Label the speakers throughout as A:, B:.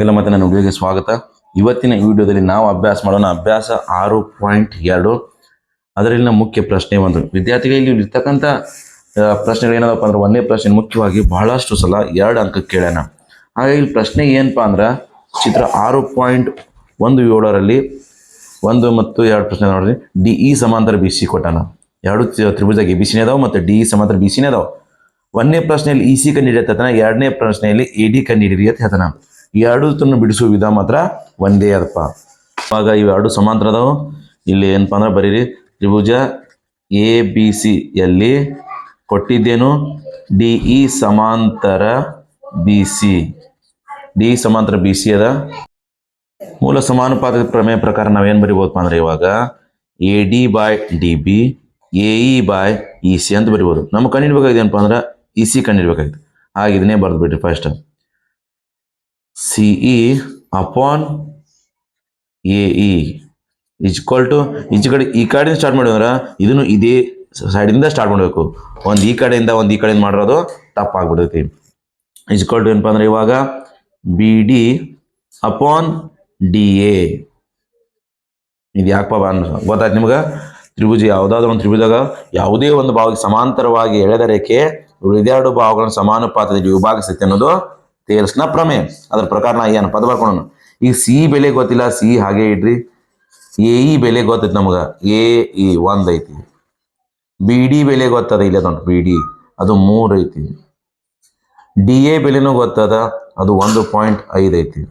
A: ನಿಮಗೆಲ್ಲ ಮತ್ತೆ ನನ್ನ ವಿಡಿಯೋಗೆ ಸ್ವಾಗತ. ಇವತ್ತಿನ ಈ ವಿಡಿಯೋದಲ್ಲಿ ನಾವು ಅಭ್ಯಾಸ ಮಾಡೋಣ. ಅಭ್ಯಾಸ ಆರು ಪಾಯಿಂಟ್ ಎರಡು. ಅದರಲ್ಲಿನ ಮುಖ್ಯ ಪ್ರಶ್ನೆ ಒಂದು. ವಿದ್ಯಾರ್ಥಿಗಳಿಗೆ ಇರ್ತಕ್ಕಂಥ ಪ್ರಶ್ನೆಗಳು ಏನದಪ್ಪ ಅಂದ್ರೆ ಒಂದೇ ಪ್ರಶ್ನೆ ಮುಖ್ಯವಾಗಿ ಬಹಳಷ್ಟು ಸಲ ಎರಡು ಅಂಕ ಕೇಳ್ಯಾನ ಹಾಗಾಗಿ ಪ್ರಶ್ನೆ ಏನಪ್ಪಾ ಅಂದ್ರೆ ಚಿತ್ರ ಆರು ಪಾಯಿಂಟ್ ಒಂದು ಏಳರಲ್ಲಿ ಒಂದು ಮತ್ತು ಎರಡು ಪ್ರಶ್ನೆ ನೋಡ್ರಿ. ಡಿ, ಇ ಸಮಾಂತರ ಬಿ, ಸಿ ಕೊಟ್ಟಾನ ಎರಡು ತ್ರಿಭುಜಾಗಿ ಬಿ, ಸಿನೇ ಅದಾವ ಮತ್ತು ಡಿ, ಇ ಸಮಾಂತರ ಬಿ, ಸಿನೇ ಅದಾವ. ಒಂದನೇ ಪ್ರಶ್ನೆಯಲ್ಲಿ ಇ, ಸಿ ಹೇಳ್ತಾನ ಎರಡನೇ ಪ್ರಶ್ನೆಯಲ್ಲಿ ಎ, ಡಿ ಕಂಡಿಡಿರಿ ಅಂತ ಹೇಳ್ತಾನ ಈ ಎರಡು ತನ್ನ ಬಿಡಿಸುವ ವಿಧ ಮಾತ್ರ ಒಂದೇ ಅದಪ್ಪ ಇವಾಗ ಇವೆರಡು ಸಮಾಂತರ ಅದಾವ. ಇಲ್ಲಿ ಏನಪ್ಪ ಅಂದ್ರೆ ಬರೀರಿ ತ್ರಿಭುಜ ಎ, ಬಿ, ಸಿ ಯಲ್ಲಿ ಕೊಟ್ಟಿದ್ದೇನು? ಡಿ, ಇ ಸಮಾಂತರ ಬಿ, ಸಿ. ಡಿ ಸಮಾಂತರ ಬಿ, ಸಿ ಅದ. ಮೂಲ ಸಮಾನುಪಾತ ಪ್ರಮೇಯ ಪ್ರಕಾರ ನಾವೇನು ಬರಿಬೋದಪ್ಪ ಅಂದ್ರೆ ಇವಾಗ A, D by D, B, A, E by E, C ಅಂತ ಬರಿಬೋದು. ನಮ್ಗೆ ಕಂಡಿಡ್ಬೇಕಾಗಿದೆ ಏನಪ್ಪ ಅಂದ್ರೆ ಇ, ಸಿ ಕಂಡಿಡ್ಬೇಕಾಗಿತ್ತು ಹಾಗೆ ಇದನ್ನೇ ಬರೆದು first C E upon A E equal to ಈಚೆ ಕಡೆ ಈ ಕಡೆಯಿಂದ ಸ್ಟಾರ್ಟ್ ಮಾಡಿದ್ರೆ ಇದನ್ನು ಇದೇ ಸೈಡಿಂದ ಸ್ಟಾರ್ಟ್ ಮಾಡಬೇಕು. ಒಂದು ಈ ಕಡೆಯಿಂದ ಒಂದು ಈ ಕಡೆಯಿಂದ ಮಾಡಿರೋದು ತಪ್ಪಾಗ್ಬಿಡ್ತೈತಿ. ಇಜ್ಕೊಲ್ ಟು ಏನಪ್ಪ ಅಂದ್ರೆ ಇವಾಗ B D upon D A ಇದು ಯಾಕಪ್ಪ ಗೊತ್ತಾಯ್ತು ನಿಮ್ಗೆ? ತ್ರಿಭುಜ ಯಾವುದಾದ್ರೂ ಒಂದು ತ್ರಿಭುಜಾಗ ಯಾವುದೇ ಒಂದು ಭಾವಕ್ಕೆ ಸಮಾಂತರವಾಗಿ ಎಳೆದ ರೇಖೆ ಉಳಿದೆರಡು ಭಾವಗಳನ್ನು ಸಮಾನುಪಾತದಲ್ಲಿ ವಿಭಾಗಿಸುತ್ತೆ ಅನ್ನೋದು ತೇಲ್ಸ್ನ ಪ್ರಮೇಯ. ಅದ್ರ ಪ್ರಕಾರ ನಾ ಏನು ಪದ ಬರ್ಕೊಳ್ಳೋಣ ಈಗ ಸಿ ಬೆಲೆ ಗೊತ್ತಿಲ್ಲ, ಸಿ ಹಾಗೆ ಇಡ್ರಿ. ಎ ಇ ಬೆಲೆ ಗೊತ್ತೈತಿ ನಮ್ಗೆ. ಎ, ಇ ಒಂದು ಐತಿ. ಬಿ, ಡಿ ಬೆಲೆ ಗೊತ್ತದ ಇಲ್ಲ ನೋಡಿ, ಬಿ, ಡಿ. ಅದು ಮೂರು ಐತಿ. ಡಿ, ಎ ಬೆಲೆನೂ ಗೊತ್ತದ, ಅದು ಒಂದು ಪಾಯಿಂಟ್ ಐದು ಐತಿ.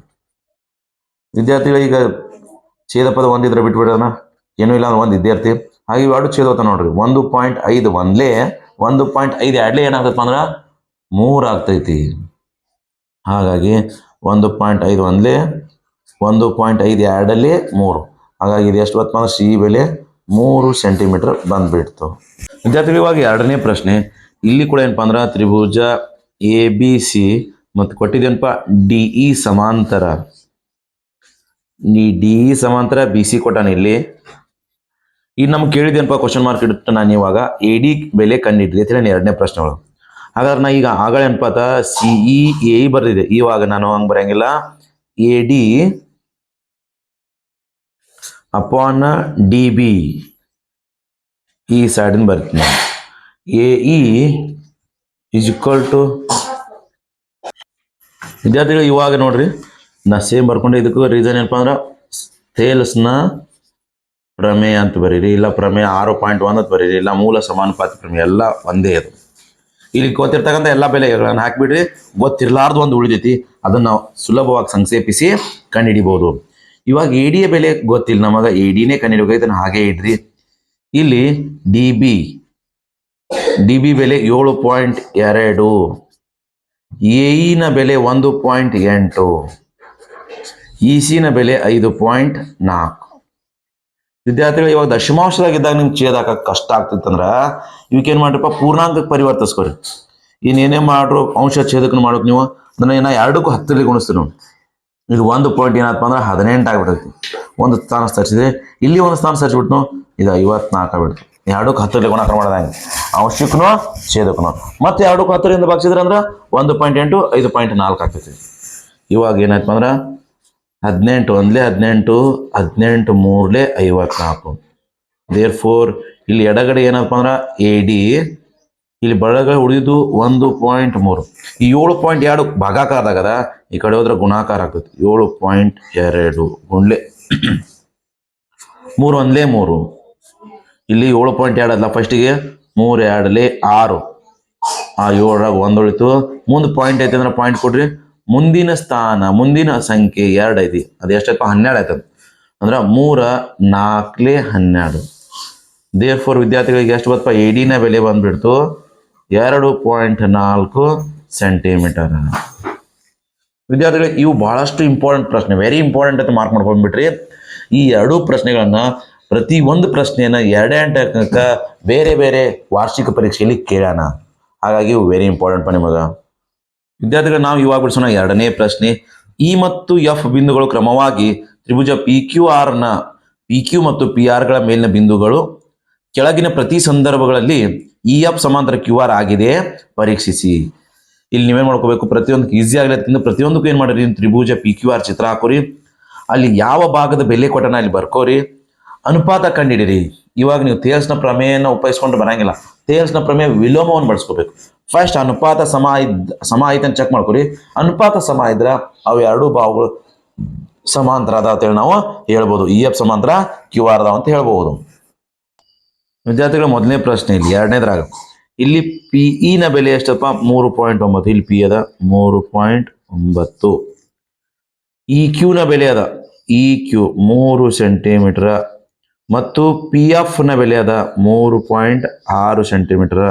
A: ವಿದ್ಯಾರ್ಥಿಗಳು ಈಗ ಛೇದ ಪದ ಒಂದಿದ್ರೆ ಬಿಟ್ಬಿಡೋಣ. ಏನೂ ಇಲ್ಲ ಒಂದು ವಿದ್ಯಾರ್ಥಿ. ಹಾಗೆ ಛೇದ ಹೋಗ್ತಾನೆ ನೋಡ್ರಿ. ಒಂದು ಪಾಯಿಂಟ್ ಐದು ಒಂದ್ಲೇ, ಒಂದು ಪಾಯಿಂಟ್ ಐದು ಎರಡ್ಲೇ ಏನಾಗತ್ತಪ್ಪ ಅಂದ್ರೆ ಮೂರು ಆಗ್ತೈತಿ. ಹಾಗಾಗಿ ಒಂದು ಪಾಯಿಂಟ್ ಐದು ಒಂದ್ಲೇ, ಒಂದು ಪಾಯಿಂಟ್ ಐದು ಎರಡಲ್ಲಿ ಮೂರು. ಹಾಗಾಗಿ ಇದು ಎಷ್ಟು ಬರ್ತಪ್ಪ ಅಂದ್ರೆ ಸಿ ಬೆಲೆ ಮೂರು ಸೆಂಟಿಮೀಟರ್ ಬಂದ್ಬಿಡ್ತು. ವಿದ್ಯಾರ್ಥಿಗಳು ಇವಾಗ ಎರಡನೇ ಪ್ರಶ್ನೆ, ಇಲ್ಲಿ ಕೂಡ ಏನಪ್ಪ ಅಂದ್ರೆ ತ್ರಿಭುಜ ಎ, ಬಿ, ಸಿ ಮತ್ತು ಕೊಟ್ಟಿದ್ದೇನಪ್ಪ ಡಿ, ಇ ಸಮಾಂತರ. ಈ ಡಿ, ಇ ಸಮಾಂತರ, ಬಿ, ಸಿ ಕೊಟ್ಟಾನ ಇಲ್ಲಿ. ಈಗ ನಮ್ಗೆ ಕೇಳಿದೇನಪ್ಪ ಕ್ವಶನ್ ಮಾರ್ಕ್ ಇಡುತ್ತೆ ನಾನು ಇವಾಗ. ಎ, ಡಿ ಬೆಲೆ ಕಂಡಿಡ್ರಿ ಅಂತ ಹೇಳಿ ಎರಡನೇ ಪ್ರಶ್ನೆ ಒಳಗೆ ಹಾಗಾದ್ರೆ ನಾ ಈಗ ಆಗಳ ಅನುಪಾತ ಸಿ ಇ ಎ ಬರ್ದಿದೆ. ಇವಾಗ ನಾನು ಹಂಗೆ ಬರಂಗಿಲ್ಲ A D upon D B ಈ ಸೈಡಿಂದ ಬರ್ತೀನಿ ಎ ಇ ಈಕ್ವಲ್ ಟು ವಿದ್ಯಾರ್ಥಿಗಳು ಇವಾಗ ನೋಡ್ರಿ, ನಾ ಸೇಮ್ ಬರ್ಕೊಂಡೆ. ಇದಕ್ಕೂ ರೀಸನ್ ಏನಪ್ಪ ಅಂದ್ರೆ ಥೇಲ್ಸ್ನ ಪ್ರಮೇಯ ಅಂತ ಬರೀರಿ. ಇಲ್ಲ ಪ್ರಮೇಯ ಆರು ಪಾಯಿಂಟ್ ಒಂದು ಅಂತ ಬರೀರಿ. ಇಲ್ಲ ಮೂಲ ಸಮಾನುಪಾತ ಪ್ರಮೇಯ, ಎಲ್ಲ ಒಂದೇ ಅದು. ಇಲ್ಲಿ ಗೊತ್ತಿರ್ತಕ್ಕಂಥ ಎಲ್ಲ ಬೆಲೆಗಳನ್ನು ಹಾಕಿಬಿಡ್ರಿ. ಗೊತ್ತಿರಲಾರ್ದು ಒಂದು ಉಳಿದೈತಿ. ಅದನ್ನು ನಾವು ಸುಲಭವಾಗಿ ಸಂಕ್ಷೇಪಿಸಿ ಕಂಡುಹಿಡಿಬಹುದು ಇವಾಗ ಎ ಡಿಯ ಬೆಲೆ ಗೊತ್ತಿಲ್ಲ ನಮಗೆ. ಎ ಡಿನೇ ಕಂಡುಹಿಡಿಬೇಕಾಯ್ತು ಇದನ್ನು ಹಾಗೆ ಇಡ್ರಿ. ಇಲ್ಲಿ ಡಿ ಬಿ ಡಿ ಬಿ ಬೆಲೆ ಏಳು ಪಾಯಿಂಟ್ ಎರಡು. ಎಇನ ಬೆಲೆ ಒಂದು ಪಾಯಿಂಟ್ ಎಂಟು. ಇ ಸಿನ ಬೆಲೆ ಐದು ಪಾಯಿಂಟ್ ನಾಲ್ಕು. ವಿದ್ಯಾರ್ಥಿಗಳು ಇವಾಗ ದಶಮಾಂಶದಾಗಿದ್ದಾಗ ನಿಮ್ಗೆ ಚೇದಾಕ ಕಷ್ಟ ಆಗ್ತಿತ್ತಂದ್ರ ಇವಕ್ಕೇನು ಮಾಡ್ರಪ್ಪ? ಪೂರ್ಣಾಂಕಕ್ಕೆ ಪರಿವರ್ತಿಸ್ಕೊರಿ. ಇನ್ನೇನೇ ಮಾಡ್ರು ಅಂಶ ಛೇದಕನ ಮಾಡೋಕೆ ನೀವು. ಅದನ್ನ ಏನ ಎರಡಕ್ಕೂ ಹತ್ತರಲ್ಲಿ ಗುಣಿಸ್ತೀರಿ ನೋಡಿ. ಇದು ಒಂದು ಪಾಯಿಂಟ್ ಏನಪ್ಪ ಅಂದ್ರೆ ಹದಿನೆಂಟು ಆಗ್ಬಿಡ್ತೈತಿ ಒಂದು ಸ್ಥಾನ ಸರಿಸಿದ್ರೆ ಇಲ್ಲಿ ಒಂದು ಸ್ಥಾನ ಸರಿಸ್ಬಿಟ್ನು ಇದು ಐವತ್ನಾಲ್ಕು ಆಗ್ಬಿಡ್ತು. ಎರಡಕ್ಕೂ ಹತ್ತರಲ್ಲಿ ಗುಣಾಕಾರ ಮಾಡೋದಂಗೆ. ಅಂಶಕ್ಕೂ ಛೇದಕ್ಕನು ಮತ್ತೆ ಎರಡಕ್ಕೂ ಹತ್ತರಿಂದ ಭಾಗಿಸಿದ್ರೆ ಅಂದ್ರೆ ಒಂದು ಪಾಯಿಂಟ್ ಎಂಟು, ಐದು ಪಾಯಿಂಟ್ ನಾಲ್ಕು ಆಗ್ತೈತಿ. ಇವಾಗ ಏನಾಯ್ತು ಅಂದ್ರೆ ಹದಿನೆಂಟು, ಒಂದ್ಲೆ ಹದಿನೆಂಟು ಹದಿನೆಂಟು, ಮೂರ್ಲೆ ಐವತ್ನಾಲ್ಕು. ದೇರ್ ಫೋರ್ ಇಲ್ಲಿ ಎಡಗಡೆ ಏನಪ್ಪ ಅಂದ್ರೆ ಎ ಡಿ ಇಲ್ಲಿ ಬಳಗ ಉಳಿದು ಒಂದು ಪಾಯಿಂಟ್ ಮೂರು. ಈ ಏಳು ಪಾಯಿಂಟ್ ಎರಡು ಭಾಗಾಕಾರದಾಗದ, ಈ ಕಡೆ ಹೋದ್ರೆ ಗುಣಾಕಾರ ಆಗ್ತದೆ. ಏಳು ಪಾಯಿಂಟ್ ಎರಡು ಗುಂಡ್ಲೆ ಮೂರು ಒಂದ್ಲೇ ಮೂರು. ಇಲ್ಲಿ ಏಳು ಪಾಯಿಂಟ್ ಎರಡು ಅಲ್ಲ ಫಸ್ಟಿಗೆ ಮೂರು ಎರಡಲೆ ಆರು. ಆ ಏಳರಾಗ ಒಂದು ಉಳಿತು. ಮುಂದೆ ಪಾಯಿಂಟ್ ಐತೆ ಅಂದ್ರೆ ಪಾಯಿಂಟ್ ಕೊಡ್ರಿ. ಮುಂದಿನ ಸ್ಥಾನ, ಮುಂದಿನ ಸಂಖ್ಯೆ ಎರಡು ಐತಿ. ಅದು ಎಷ್ಟಪ್ಪ ಹನ್ನೆರಡು ಆಯ್ತದ. ಅಂದ್ರೆ ಮೂರ, ನಾಲ್ಕಲೆ ಹನ್ನೆರಡು. ದೇ ಫೋರ್ ವಿದ್ಯಾರ್ಥಿಗಳಿಗೆ ಎಷ್ಟು ಬತ್ತಪ್ಪ? ಏಡಿನ ಬೆಲೆ ಬಂದ್ಬಿಡ್ತು. ಎರಡು ಪಾಯಿಂಟ್ ನಾಲ್ಕು ಸೆಂಟಿಮೀಟರ್. ವಿದ್ಯಾರ್ಥಿಗಳಿಗೆ ಇವು ಬಹಳಷ್ಟು ಇಂಪಾರ್ಟೆಂಟ್ ಪ್ರಶ್ನೆ. ವೆರಿ ಇಂಪಾರ್ಟೆಂಟ್ ಅಂತ ಮಾರ್ಕ್ ಮಾಡ್ಕೊಂಡ್ಬಿಟ್ರಿ ಈ ಎರಡೂ ಪ್ರಶ್ನೆಗಳನ್ನ ಪ್ರತಿ ಒಂದು ಪ್ರಶ್ನೆಯನ್ನ ಎರಡೇ ಬೇರೆ ಬೇರೆ ವಾರ್ಷಿಕ ಪರೀಕ್ಷೆಯಲ್ಲಿ ಕೇಳೋಣ. ಹಾಗಾಗಿ ವೆರಿ ಇಂಪಾರ್ಟೆಂಟ್ ಪ ನಿಮಗ ವಿದ್ಯಾರ್ಥಿಗಳು, ನಾವು ಇವಾಗ ಬಿಡಿಸೋಣ ಎರಡನೇ ಪ್ರಶ್ನೆ. ಇ ಮತ್ತು ಎಫ್ ಬಿಂದುಗಳು ಕ್ರಮವಾಗಿ ತ್ರಿಭುಜ ಪಿ ಕ್ಯೂ ಆರ್ನ ಪಿ ಕ್ಯೂ ಮತ್ತು ಪಿ ಆರ್ಗಳ ಮೇಲಿನ ಬಿಂದುಗಳು. ಕೆಳಗಿನ ಪ್ರತಿ ಸಂದರ್ಭಗಳಲ್ಲಿ ಇ ಎಫ್ ಸಮಾಂತರ ಕ್ಯೂ ಆರ್ ಆಗಿದೆ. ಪರೀಕ್ಷಿಸಿ. ಇಲ್ಲಿ ನೀವೇನ್ ಮಾಡ್ಕೋಬೇಕು? ಪ್ರತಿಯೊಂದಕ್ಕೆ ಈಸಿ ಆಗಲಿ ಪ್ರತಿಯೊಂದಕ್ಕೂ ಏನು ಮಾಡಿರಿ? ತ್ರಿಭುಜ ಪಿ ಕ್ಯೂ ಆರ್ ಚಿತ್ರ ಹಾಕೋರಿ. ಅಲ್ಲಿ ಯಾವ ಭಾಗದ ಬೆಲೆ ಕೊಟ್ಟನ ಅಲ್ಲಿ ಬರ್ಕೋರಿ. ಅನುಪಾತ ಕಂಡಿಡಿರಿ ಇವಾಗ ನೀವು ತೇಲ್ಸ್ನ ಪ್ರಮೇಯನ ಉಪಯೋಗಿಸ್ಕೊಂಡು ಬರಂಗಿಲ್ಲ. ತೇಲ್ಸ್ನ ಪ್ರಮೇಯ ವಿಲೋಮವನ್ನು ಬಳಸ್ಕೋಬೇಕು. ಫಸ್ಟ್ ಅನುಪಾತ ಸಮ ಇದ್ ಸಮ ಐತೆ ಅಂತ ಚೆಕ್ ಮಾಡ್ಕೊರಿ ಅನುಪಾತ ಸಮ ಇದ್ರೆ ಅವು ಎರಡು ಭಾವಗಳು ಸಮಾಂತರ ಅದಾವ ಅಂತೇಳಿ ನಾವು ಹೇಳ್ಬೋದು. ಇ ಎಫ್ ಸಮಾಂತರ ಕ್ಯೂ ಆರ್ ಅದಾವ ಅಂತ ಹೇಳ್ಬೋದು. ವಿದ್ಯಾರ್ಥಿಗಳ, ಮೊದಲನೇ ಪ್ರಶ್ನೆ ಇಲ್ಲಿ, ಎರಡನೇದ್ರಾಗ. ಇಲ್ಲಿ ಪಿ ಇನ ನ ಬೆಲೆ ಎಷ್ಟಪ್ಪ? ಮೂರು ಪಾಯಿಂಟ್ ಒಂಬತ್ತು. ಇಲ್ಲಿ ಪಿ ಅದ ಮೂರು ಪಾಯಿಂಟ್ ಒಂಬತ್ತು. ಇ ಕ್ಯೂನ ನ ಬೆಲೆ ಅದ? ಇ ಕ್ಯೂ ಮೂರು ಸೆಂಟಿಮೀಟರ್ ಮತ್ತು ಪಿ ಎಫ್ನ ಬೆಲೆ ಅದ? ಮೂರು ಪಾಯಿಂಟ್ ಆರು ಸೆಂಟಿಮೀಟರ್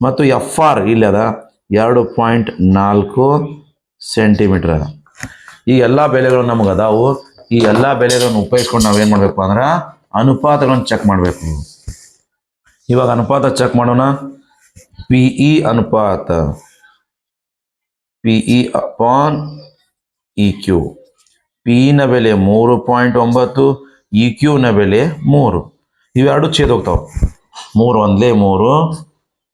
A: ಮತ್ತು ಎಫ್ ಆರ್ ಇಲ್ಲಿ ಅದ. ಎರಡು ಪಾಯಿಂಟ್ ನಾಲ್ಕು ಸೆಂಟಿಮೀಟರ್ ಅದ. ಈ ಎಲ್ಲ ಬೆಲೆಗಳು ನಮಗೆ ಅದಾವು. ಈ ಎಲ್ಲ ಬೆಲೆಗಳನ್ನು ಉಪಯೋಗಿಸ್ಕೊಂಡು ನಾವೇನು ಮಾಡಬೇಕು ಅಂದ್ರೆ ಅನುಪಾತಗಳನ್ನು ಚೆಕ್ ಮಾಡಬೇಕು ಇವಾಗ ಅನುಪಾತ ಚೆಕ್ ಮಾಡೋಣ. ಪಿ ಇ ಅನುಪಾತ. P E upon E Q P ನ ಬೆಲೆ ಮೂರು ಪಾಯಿಂಟ್ ಒಂಬತ್ತು ಇ ಕ್ಯೂನ ಬೆಲೆ ಮೂರು. ಇವೆರಡು ಛೇದ ಹೋಗ್ತಾವ. ಮೂರು ಒಂದೇ ಮೂರು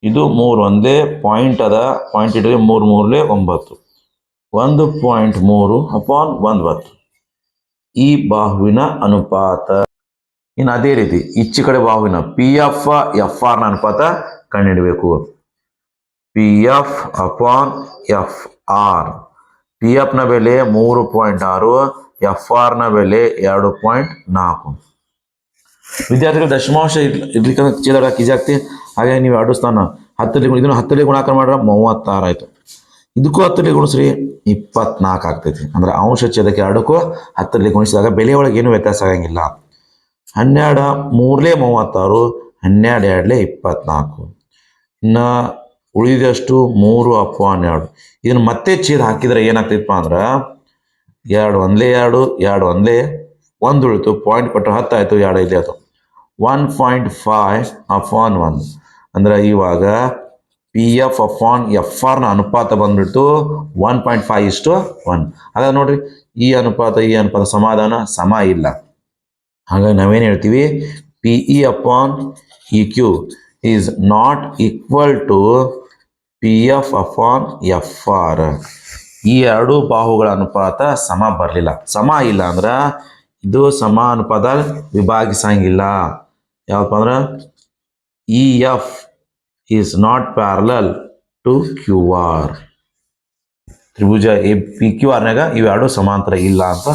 A: ಇದು ಮೂರು ಒಂದೇ ಪಾಯಿಂಟ್ ಅದ. ಪಾಯಿಂಟ್ ಇಟ್ಟರೆ ಮೂರು ಮೂರಲೇ ಒಂಬತ್ತು. ಒಂದು ಪಾಯಿಂಟ್ ಮೂರು ಅಪಾನ್ ಒಂಬತ್ತು ಈ ಬಾಹುವಿನ ಅನುಪಾತ. ಇನ್ನು ಅದೇ ರೀತಿ ಇಚ್ಚಿ ಕಡೆ ಬಾಹುವಿನ ಪಿ ಎಫ್ ಎಫ್ ಆರ್ನ ಅನುಪಾತ ಕಂಡುಹಿಡಬೇಕು. P F upon F R P ಎಫ್ನ ಬೆಲೆ ಮೂರು ಪಾಯಿಂಟ್ ಆರು ಎಫ್ ಆರ್ನ ಬೆಲೆ ಎರಡು ಪಾಯಿಂಟ್ ನಾಲ್ಕು. ವಿದ್ಯಾರ್ಥಿಗಳು ದಶಮಾಂಶ ಇರ್ಲಿ- ಇರ್ಲಿಕ್ಕೆ ಚೇದಾಡಕ್ಕೆ ಈಜಿ ಆಗ್ತಿ. ಹಾಗೆ ನೀವು ಎರಡು ಸ್ಥಾನ. ಹತ್ತರಲ್ಲಿ ಗುಣ- ಇದನ್ನು ಹತ್ತರಲ್ಲಿ ಗುಣಾಕಾರ ಮಾಡ್ರೆ ಮೂವತ್ತಾರು ಆಯಿತು. ಇದಕ್ಕೂ ಹತ್ತರಲ್ಲಿ ಗುಣಿಸ್ರಿ, ಇಪ್ಪತ್ನಾಲ್ಕು ಆಗ್ತೈತಿ. ಅಂದ್ರೆ ಅಂಶ ಛೇದಕ್ಕೆ ಎರಡಕ್ಕೂ ಹತ್ತರಲ್ಲಿ ಗುಣಿಸಿದಾಗ ಬೆಲೆ ಒಳಗೆ ಏನು ವ್ಯತ್ಯಾಸ ಆಗಂಗಿಲ್ಲ. ಹನ್ನೆರಡು ಮೂರಲೇ ಮೂವತ್ತಾರು, ಹನ್ನೆರಡು ಎರಡಲೇ ಇಪ್ಪತ್ನಾಲ್ಕು. ಇನ್ನು ಉಳಿದಷ್ಟು ಮೂರು ಅಪ್ಪು ಹನ್ನೆರಡು. ಇದನ್ನು ಮತ್ತೆ ಛೇದ ಹಾಕಿದ್ರೆ ಏನಾಗ್ತೈತಪ್ಪ ಅಂದ್ರೆ ಎರಡು ಒಂದ್ಲೇ ಎರಡು ಎರಡು ಒಂದ್ಲೇ ಒಂದು ಉಳಿತು ಪಾಯಿಂಟ್ ಕೊಟ್ಟರೆ ಹತ್ತು ಆಯಿತು ಎರಡು ಐದು ಆಯ್ತು. One point five upon one ಅಂದ್ರೆ ಇವಾಗ ಪಿ ಎಫ್ ಅಫಾನ್ ಎಫ್ ಆರ್ನ ಅನುಪಾತ ಬಂದ್ಬಿಟ್ಟು ಒನ್ ಪಾಯಿಂಟ್ ಫೈವ್ ಇಷ್ಟು ಒನ್ ಹಾಗಾದ್ರೆ ನೋಡ್ರಿ, ಈ ಅನುಪಾತ ಈ ಅನುಪಾತ ಸಮಾಧಾನ ಸಮ ಇಲ್ಲ. ಹಾಗಾಗಿ ನಾವೇನು ಹೇಳ್ತೀವಿ? P E upon E Q is not equal to P F upon F R ಈ ಎರಡು ಬಾಹುಗಳ ಅನುಪಾತ ಸಮ ಬರಲಿಲ್ಲ. ಸಮ ಇಲ್ಲ ಅಂದ್ರೆ ಇದು ಸಮ ಅನುಪಾತ ವಿಭಾಗಿಸಂಗಿಲ್ಲ. ಯಾವಪ್ಪ ಅಂದ್ರೆ E F is not parallel to Q R Tribhuja A P Q ಆರ್ನಾಗ ಇವೆರಡು ಸಮಾಂತರ ಇಲ್ಲ ಅಂತ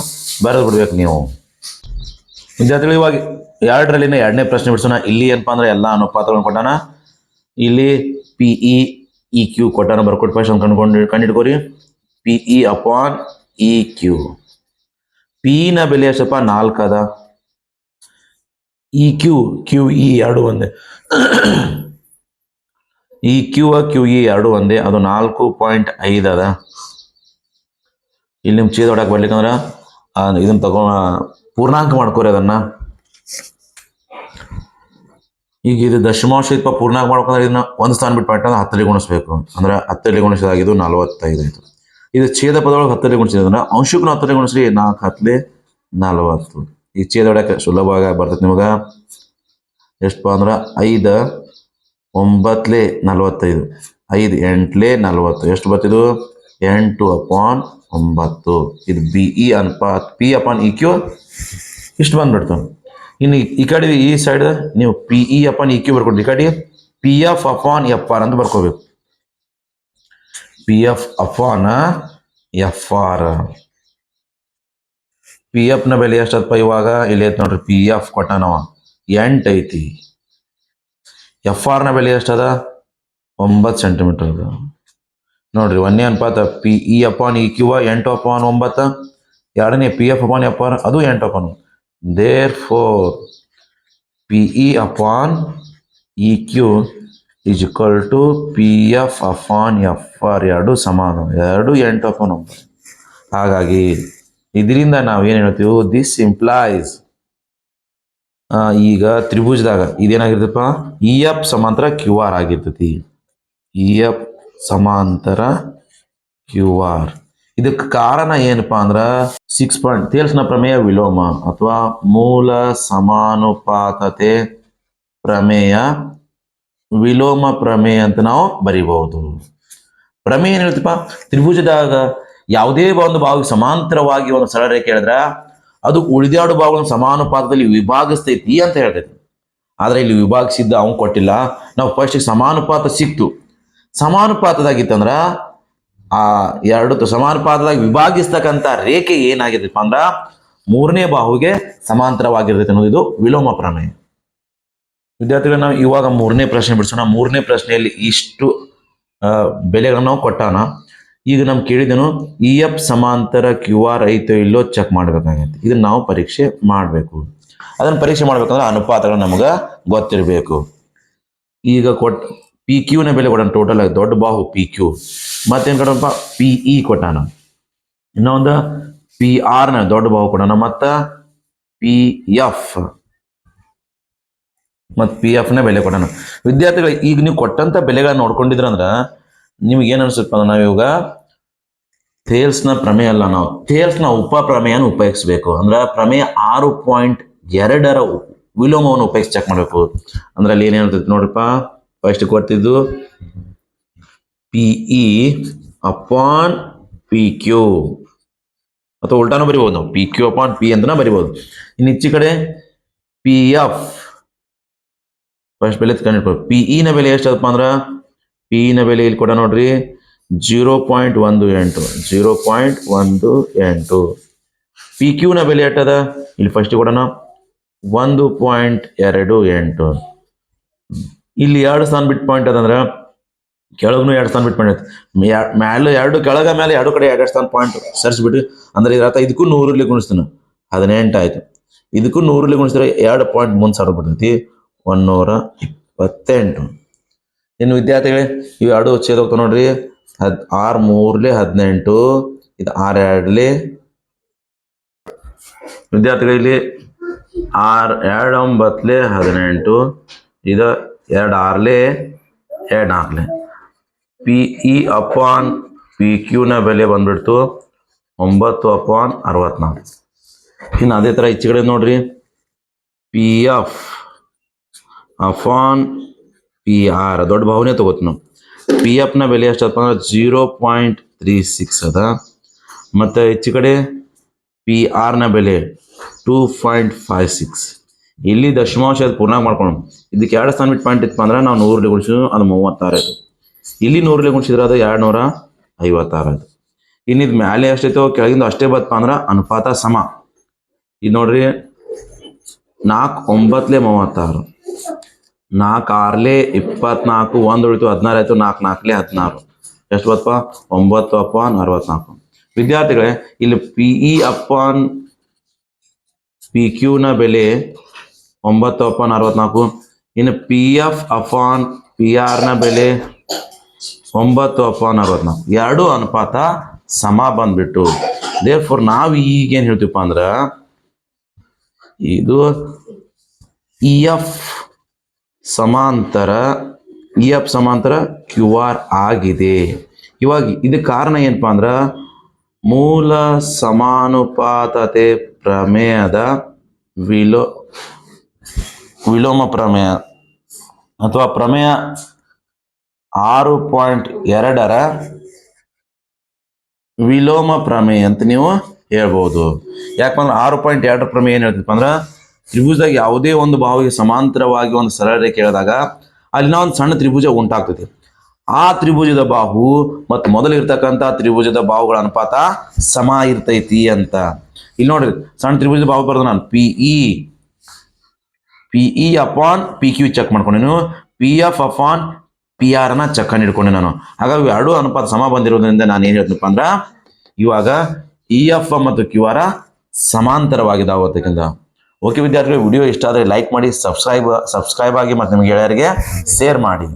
A: ಬರೆದು ಬಿಡ್ಬೇಕು ನೀವು. ವಿದ್ಯಾರ್ಥಿಗಳು, ಇವಾಗ ಎರಡರಲ್ಲಿನ ಎರಡನೇ ಪ್ರಶ್ನೆ ಬಿಡಿಸೋಣ. ಇಲ್ಲಿ ಏನಪ್ಪ ಅಂದ್ರೆ ಎಲ್ಲ ಅನುಪಾತಗಳನ್ನು ಕೊಟ್ಟಾನ? ಇಲ್ಲಿ ಪಿ ಇ ಇ ಕ್ಯೂ ಕೊಟ್ಟಾನ ಬರ್ಕೊಟ್ಟು ಫಸ್ಟ್ ಕಂಡುಕೊಂಡು ಕಂಡಿಡ್ಕೋರಿ P E upon E Q P ನ ಬೆಲೆ ಎಷ್ಟಪ್ಪ? ನಾಲ್ಕು ಅದ. ಇ ಕ್ಯೂ ಕ್ಯೂ ಇ ಎರಡು ಒಂದೇ. ಈ ಕ್ಯೂ ಕ್ಯೂ ಇ ಎರಡು ಒಂದೇ, ಅದು ನಾಲ್ಕು ಪಾಯಿಂಟ್ ಐದು ಅದ. ಇಲ್ಲಿ ನಿಮ್ಗೆ ಚೀದ ಹೊಡಕ್ಕೆ ಬರ್ಲಿಕ್ಕಂದ್ರೆ ಇದನ್ನ ತಗೋ ಪೂರ್ಣಾಂಕ ಮಾಡ್ಕೋರಿ ಅದನ್ನ. ಈಗ ಇದು ದಶಮಾಂಶ ಇಪ್ಪ ಪೂರ್ಣಾಂಕ ಮಾಡ್ಕೊಂಡ್ರೆ ಇದನ್ನ ಒಂದು ಸ್ಥಾನ ಬಿಟ್ಟು ಅಂದ್ರೆ ಹತ್ತಲ್ಲಿ ಗುಣಿಸ್ಬೇಕು. ಅಂದ್ರೆ ಹತ್ತಲ್ಲಿ ಗುಣಿಸಿದಾಗಿದ್ದು ನಲವತ್ತೈದು ಆಯ್ತು. ಇದು ಛೇದ ಪದೊಳಗೆ ಹತ್ತಲ್ಲಿ ಗುಣಿಸಿದ್ರೆ ಅಂಶಕ್ಕೂ ಹತ್ತಲ್ಲಿ ಗುಣಿಸ್ರಿ ನಾಲ್ಕು ಹತ್ತಲೆ ನಲವತ್ತು. ಈ ಛೇದ ಹೊಡಕ್ಕೆ ಸುಲಭವಾಗಿ ಬರ್ತೈತೆ ನಿಮಗೆ. ಎಷ್ಟಪ್ಪ ಅಂದ್ರೆ ಐದು ಒಂಬತ್ತಲೇ ನಲವತ್ತೈದು. ಐದು ಎಂಟ್ಲೇ ನಲವತ್ತು. ಎಷ್ಟು ಬರ್ತಿದ್ದು ಎಂಟು ಅಪಾನ್ ಒಂಬತ್ತು. ಇದು ಬಿ, ಇ ಅನ್ಪಾತ್, ಪಿ ಅಪಾನ್, ಇ ಕ್ಯೂ ಇಷ್ಟು ಬಂದ್ಬಿಡ್ತು. ಇನ್ನು ಈ ಕಡೆ ಈ ಸೈಡ್ ನೀವು P, E upon, E Q ಬರ್ಕೊಡ್ರಿ ಈ ಕಡೆ P F upon, F R ಅಂತ ಬರ್ಕೋಬೇಕು. P F upon, F R. P ಎಫ್ನ ಬೆಲೆ ಎಷ್ಟಪ್ಪ ಇವಾಗ? ಇಲ್ಲಿ ಐತೆ ನೋಡ್ರಿ ಪಿ ಎಫ್ ಕೊಟ್ಟಾನವ. ಎಂಟು ಐತಿ. ಎಫ್ ಆರ್ನ ಬೆಲೆ ಎಷ್ಟದ? ಒಂಬತ್ತು ಸೆಂಟಿಮೀಟರ್ ಅದ. ನೋಡ್ರಿ ಒಂದನೇ ಅನುಪಾತ P E upon E Q ಎಂಟು ಅಪಾನ್ ಒಂಬತ್ತು. ಎರಡನೇ P F upon F R ಅದು ಎಂಟು upon therefore P E upon E Q is equal to P F upon F R ಎರಡು ಸಮಾನ. ಎರಡು ಎಂಟು ಅಪಾನ್ ಒಂಬತ್ತು ಹಾಗಾಗಿ ಇದರಿಂದ ನಾವು ಏನು ಹೇಳ್ತೀವಿ ದಿಸ್ ಇಂಪ್ಲೈಸ್ ಈಗ ತ್ರಿಭುಜದಾಗ ಇದೇನಾಗಿರ್ತಪ್ಪ ಇ ಎಫ್ ಸಮಾಂತರ ಕ್ಯೂ ಆರ್ ಆಗಿರ್ತೈತಿ. ಇ ಎಫ್ ಸಮಾಂತರ ಕ್ಯೂ ಆರ್ ಇದಕ್ಕೆ ಕಾರಣ ಏನಪ್ಪಾ ಅಂದ್ರ ಸಿಕ್ಸ್ ಪಾಯಿಂಟ್ ತೇಲ್ಸ್ನ ಪ್ರಮೇಯ ವಿಲೋಮ ಅಥವಾ ಮೂಲ ಸಮಾನುಪಾತತೆ ಪ್ರಮೇಯ, ವಿಲೋಮ ಪ್ರಮೇಯ ಅಂತ ನಾವು ಬರಿಬಹುದು. ಪ್ರಮೇಯ ಏನ್ ಹೇಳ್ತಪ್ಪ? ತ್ರಿಭುಜದಾಗ ಯಾವುದೇ ಒಂದು ಭಾವಿಗೆ ಸಮಾಂತರವಾಗಿ ಒಂದು ಸರಳ ರೇಖೆ ಹೇಳಿದ್ರ ಅದು ಉಳಿದಾಡು ಭಾಗಗಳನ್ನು ಸಮಾನುಪಾತದಲ್ಲಿ ವಿಭಾಗಿಸ್ತೈತಿ ಅಂತ ಹೇಳ್ತೈತಿ. ಆದ್ರೆ ಇಲ್ಲಿ ವಿಭಾಗಿಸಿದ್ದ ಅವ್ನು ಕೊಟ್ಟಿಲ್ಲ. ನಾವು ಫಸ್ಟ್ ಸಮಾನುಪಾತ ಸಿಕ್ತು. ಸಮಾನುಪಾತದಾಗಿತ್ತಂದ್ರ ಆ ಎರಡು ಸಮಾನುಪಾತದಾಗಿ ವಿಭಾಗಿಸ್ತಕ್ಕಂಥ ರೇಖೆ ಏನಾಗಿರ್ತಪ್ಪ ಅಂದ್ರ ಮೂರನೇ ಬಾಹುಗೆ ಸಮಾಂತರವಾಗಿರ್ತೈತೆ ಅನ್ನೋದು ಇದು ವಿಲೋಮ ಪ್ರಮೇಯ. ವಿದ್ಯಾರ್ಥಿಗಳು, ನಾವು ಇವಾಗ ಮೂರನೇ ಪ್ರಶ್ನೆ ಬಿಡಿಸೋಣ. ಮೂರನೇ ಪ್ರಶ್ನೆಯಲ್ಲಿ ಇಷ್ಟು ಬೆಲೆಗಳನ್ನು ಕೊಟ್ಟಾನ. ಈಗ ನಾವು ಕೇಳಿದನು ಇ ಎಫ್ ಸಮಾಂತರ ಕ್ಯೂ ಆರ್ ಐತೋ ಇಲ್ಲೋ ಚೆಕ್ ಮಾಡ್ಬೇಕಾಗೈತೆ ಇದನ್ನು ನಾವು ಪರೀಕ್ಷೆ ಮಾಡಬೇಕು. ಅದನ್ನು ಪರೀಕ್ಷೆ ಮಾಡ್ಬೇಕಂದ್ರೆ ಅನುಪಾತಗಳು ನಮಗೆ ಗೊತ್ತಿರಬೇಕು. ಈಗ ಕೊಟ್ ಪಿ ಕ್ಯೂನ ಬೆಲೆ ಕೊಡೋಣ. ಟೋಟಲ್ ಆಗಿ ದೊಡ್ಡ ಬಾಹು ಪಿ ಕ್ಯೂ ಮತ್ತೇನು ಕೊಡೋಣಪ್ಪ? ಪಿ ಇ ಕೊಟ್ಟಾನ ಇನ್ನೊಂದು ಪಿ ಆರ್ನ ದೊಡ್ಡ ಬಾಹು ಕೊಡೋಣ. ಮತ್ತು ಪಿ ಎಫ್ ಮತ್ತು ಪಿ ಎಫ್ನ ಬೆಲೆ ಕೊಡೋಣ. ವಿದ್ಯಾರ್ಥಿಗಳು, ಈಗ ನೀವು ಕೊಟ್ಟಂಥ ಬೆಲೆಗಳನ್ನ ನೋಡ್ಕೊಂಡಿದ್ರಂದ್ರೆ ನಿಮ್ಗೆ ಏನು ನಾವು ಇವಾಗ ಥೇಲ್ಸ್ನ ಪ್ರಮೇಯ ಅಲ್ಲ ನಾವು. ಥೇಲ್ಸ್ನ ಉಪ ಪ್ರಮೇಯನ ಉಪಯೋಗಿಸ್ಬೇಕು. ಅಂದ್ರೆ ಪ್ರಮೇಯ ಆರು ಪಾಯಿಂಟ್ ಎರಡರ ವಿಲೋಮವನ್ನು ಉಪಯೋಗಿಸಿ ಚೆಕ್ ಮಾಡಬೇಕು. ಅಂದ್ರೆ ಅಲ್ಲಿ ಏನೇನು ಹೇಳ್ತೈತಿ ನೋಡ್ರಪ್ಪ? First ಕೊಡ್ತಿದ್ದು P E upon P Q ಅಥವಾ ಉಲ್ಟಾನು ಬರಿಬೋದು ನಾವು. ಪಿ ಕ್ಯೂ ಅಪಾನ್ ಪಿ ಅಂತನ ಬರಿಬೋದು. ಇನ್ನು ಇಚ್ಚಿ ಕಡೆ ಪಿ ಎಫ್ ಫಸ್ಟ್ ಬೆಲೆ ಕಂಡು ಪಿ ಇ ನ ಬೆಲೆ ಎಷ್ಟಪ್ಪ ಅಂದ್ರೆ? ಪಿ ನ ಬೆಲೆ ಇಲ್ಲಿ ಕೊಡ ನೋಡ್ರಿ. ಜೀರೋ ಪಾಯಿಂಟ್ ಒಂದು ಎಂಟು, ಜೀರೋ ಪಾಯಿಂಟ್ ಒಂದು ಎಂಟು. ಪಿ ಕ್ಯೂ ನ ಬೆಲೆ ಎಟ್ಟದ ಇಲ್ಲಿ ಫಸ್ಟ್ ಕೊಡೋಣ. ಒಂದು ಪಾಯಿಂಟ್ ಎರಡು ಎಂಟು. ಇಲ್ಲಿ ಎರಡು ಸ್ಥಾನ ಬಿಟ್ ಪಾಯಿಂಟ್ ಅದಂದ್ರ ಕೆಳಗೂ ಎರಡು ಸ್ಥಾನ ಬಿಟ್ ಪಾಯಿಂಟ್ ಮ್ಯಾಲ ಎರಡು, ಕೆಳಗ ಮೇಲೆ ಎರಡು ಕಡೆ ಎರಡು ಸ್ಥಾನ ಪಾಯಿಂಟ್ ಸರಿಸ್ಬಿಟ್ಟು, ಅಂದ್ರೆ ಇದ್ರ ಇದಕ್ಕೂ ನೂರಲ್ಲಿ ಗುಣಿಸ್ತಾನೆ. ಹದಿನೆಂಟು ಆಯ್ತು ಇದಕ್ಕೂ ನೂರಲ್ಲಿ ಗುಣಿಸಿದ್ರೆ ಎರಡು ಪಾಯಿಂಟ್ ಮೂರು ಸಾವಿರ ಬಿಡ್ತೈತಿ ಒಂದೂರ ಇಪ್ಪತ್ತೆಂಟು. ಇನ್ನು ವಿದ್ಯಾರ್ಥಿಗಳೇ, ಇವು ಎರಡು ಛೇದ ಹೋಗ್ತಾವೆ ನೋಡ್ರಿ. ಹದ್, ಆರು ಮೂರ್ಲಿ ಹದಿನೆಂಟು, ಇದು ಆರು ಎರಡ್ಲೆ. ವಿದ್ಯಾರ್ಥಿಗಳಲ್ಲಿ ಆರು ಎರಡು ಒಂಬತ್ತಲೆ ಹದಿನೆಂಟು, ಇದು ಎರಡು ಆರ್ಲೆ, ಎರಡು ನಾಲ್ಕಲೆ. ಪಿ, ಇ ಅಪಾನ್ ಪಿ ಕ್ಯೂನ ಬೆಲೆ ಬಂದ್ಬಿಡ್ತು ಒಂಬತ್ತು ಅಪಾನ್ ಅರವತ್ನಾಲ್ಕು. ಇನ್ನು ಅದೇ ಥರ ಈಚೆ ಕಡೆ ನೋಡ್ರಿ. P F upon P R, ದೊಡ್ಡ ಭಾವನೆ ತಗೋತೀವಿ ನಾವು. ಪಿ ಎಫ್ನ ಬೆಲೆ ಎಷ್ಟಪ್ಪ ಅಂದ್ರೆ ಜೀರೋ ಪಾಯಿಂಟ್ ತ್ರೀ ಸಿಕ್ಸ್ ಅದ. ಮತ್ತು ಹೆಚ್ಚು ಕಡೆ ಪಿ ಆರ್ನ ಬೆಲೆ ಟೂ ಪಾಯಿಂಟ್ ಫೈವ್ ಸಿಕ್ಸ್ ಇಲ್ಲಿ ದಶಮಾಂಶ ಅದು ಪೂರ್ಣ ಮಾಡ್ಕೊಂಡು ಇದಕ್ಕೆ ಎರಡು ಬಿಟ್ಟು ಪಾಯಿಂಟ್ ಇತ್ತು ಅಂದ್ರೆ ನಾವು ನೂರಲ್ಲಿ ಗುಣಿಸಿದ್ರು ಅದು ಮೂವತ್ತಾರು ಆಯ್ತು. ಇಲ್ಲಿ ನೂರಲ್ಲಿ ಗುಣಿಸಿದ್ರೆ ಅದು ಎರಡು ನೂರ ಐವತ್ತಾರು ಇನ್ನು ಇದು ಮ್ಯಾಲೆ ಎಷ್ಟೈತೋ ಕೆಳಗಿಂದ ಅಷ್ಟೇ ಬತ್ತಪ್ಪ ಅಂದ್ರೆ ಅನುಪಾತ ಸಮ. ಇದು ನೋಡ್ರಿ ನಾಲ್ಕು ಒಂಬತ್ತಲೆ ಮೂವತ್ತಾರು. ನಾಲ್ಕು ಆರ್ಲೆ, ಇಪ್ಪತ್ನಾಲ್ಕು, ಒಂದು ಉಳಿತು ಹದಿನಾರು ಆಯಿತು, ನಾಲ್ಕು ನಾಲ್ಕಲೆ ಹದಿನಾರು. ಎಷ್ಟು ಬತ್ತಪ್ಪ ಒಂಬತ್ತು ಅಪಾನ್ ಅರವತ್ನಾಲ್ಕು. ವಿದ್ಯಾರ್ಥಿಗಳೇ, ಇಲ್ಲಿ ಪಿ ಇ ಅಪಾನ್ ಪಿ ಕ್ಯೂನ ಬೆಲೆ ಒಂಬತ್ತು ಅಪಾನ್ ಅರವತ್ನಾಲ್ಕು. ಇನ್ನು ಪಿ ಎಫ್ ಅಪಾನ್ ಪಿ ಆರ್ನ ಬೆಲೆ ಒಂಬತ್ತು ಅಪಾನ್ ಅರವತ್ನಾಲ್ಕು. ಎರಡು ಅನುಪಾತ ಸಮ ಬಂದ್ಬಿಟ್ಟು. ದೇರ್ ಫೋರ್ ನಾವು ಈಗೇನು ಹೇಳ್ತೀವಪ್ಪ ಅಂದ್ರೆ, ಇದು ಇ ಎಫ್ ಸಮಾಂತರ ಇ ಎಫ್ ಸಮಾಂತರ ಕ್ಯೂ ಆರ್ ಆಗಿದೆ. ಇವಾಗ ಇದಕ್ಕೆ ಕಾರಣ ಏನಪ್ಪ ಅಂದ್ರೆ ಮೂಲ ಸಮಾನುಪಾತತೆ ಪ್ರಮೇಯದ ವಿಲೋ, ವಿಲೋಮ ಪ್ರಮೇಯ ಅಥವಾ ಪ್ರಮೇಯ ಆರು ಪಾಯಿಂಟ್ ಎರಡರ ವಿಲೋಮ ಪ್ರಮೇಯ ಅಂತ ನೀವು ಹೇಳ್ಬೋದು. ಯಾಕಂದ್ರೆ ಆರು ಪಾಯಿಂಟ್ ಎರಡರ ಪ್ರಮೇಯ ಏನು ಹೇಳ್ತಪ್ಪ ಅಂದ್ರ ತ್ರಿಭುಜದಾಗ ಯಾವುದೇ ಒಂದು ಬಾಹುವಿಗೆ ಸಮಾಂತರವಾಗಿ ಒಂದು ಸರಳ ರೇಖೆ ಹೇಳಿದಾಗ ಅಲ್ಲಿನ ಒಂದು ಸಣ್ಣ ತ್ರಿಭುಜ ಉಂಟಾಗ್ತದೆ. ಆ ತ್ರಿಭುಜದ ಬಾಹು ಮತ್ತು ಮೊದಲಿರ್ತಕ್ಕಂಥ ತ್ರಿಭುಜದ ಬಾಹುಗಳ ಅನುಪಾತ ಸಮ ಇರ್ತೈತಿ ಅಂತ. ಇಲ್ಲಿ ನೋಡ್ರಿ, ಸಣ್ಣ ತ್ರಿಭುಜದ ಬಾಹು ಬರೋದು ನಾನು P E P upon P Q check ಮಾಡ್ಕೊಂಡೇನು P F upon P ಆರ್ನ ಚೆಕ್ ಹಿಡ್ಕೊಂಡೆ ನಾನು. ಹಾಗಾಗಿ ಎರಡು ಅನುಪಾತ ಸಮ ಬಂದಿರೋದ್ರಿಂದ ನಾನು ಏನ್ ಹೇಳ್ತೀನಪ್ಪ ಅಂದ್ರೆ ಇವಾಗ ಇ ಎಫ್ ಮತ್ತು ಕ್ಯೂ ಆರ್ ಸಮಾಂತರವಾಗಿದ್ದಾವೆ ಅದಕ್ಕಿಂತ ಓಕೆ ವಿದ್ಯಾರ್ಥಿಗಳು, ವಿಡಿಯೋ ಇಷ್ಟ ಆದರೆ ಲೈಕ್ ಮಾಡಿ ಸಬ್ಸ್ಕ್ರೈಬ್ ಸಬ್ಸ್ಕ್ರೈಬ್ ಆಗಿ ಮತ್ತು ನಿಮ್ಗೆ ಗೆಳೆಯರಿಗೆ ಶೇರ್ ಮಾಡಿ.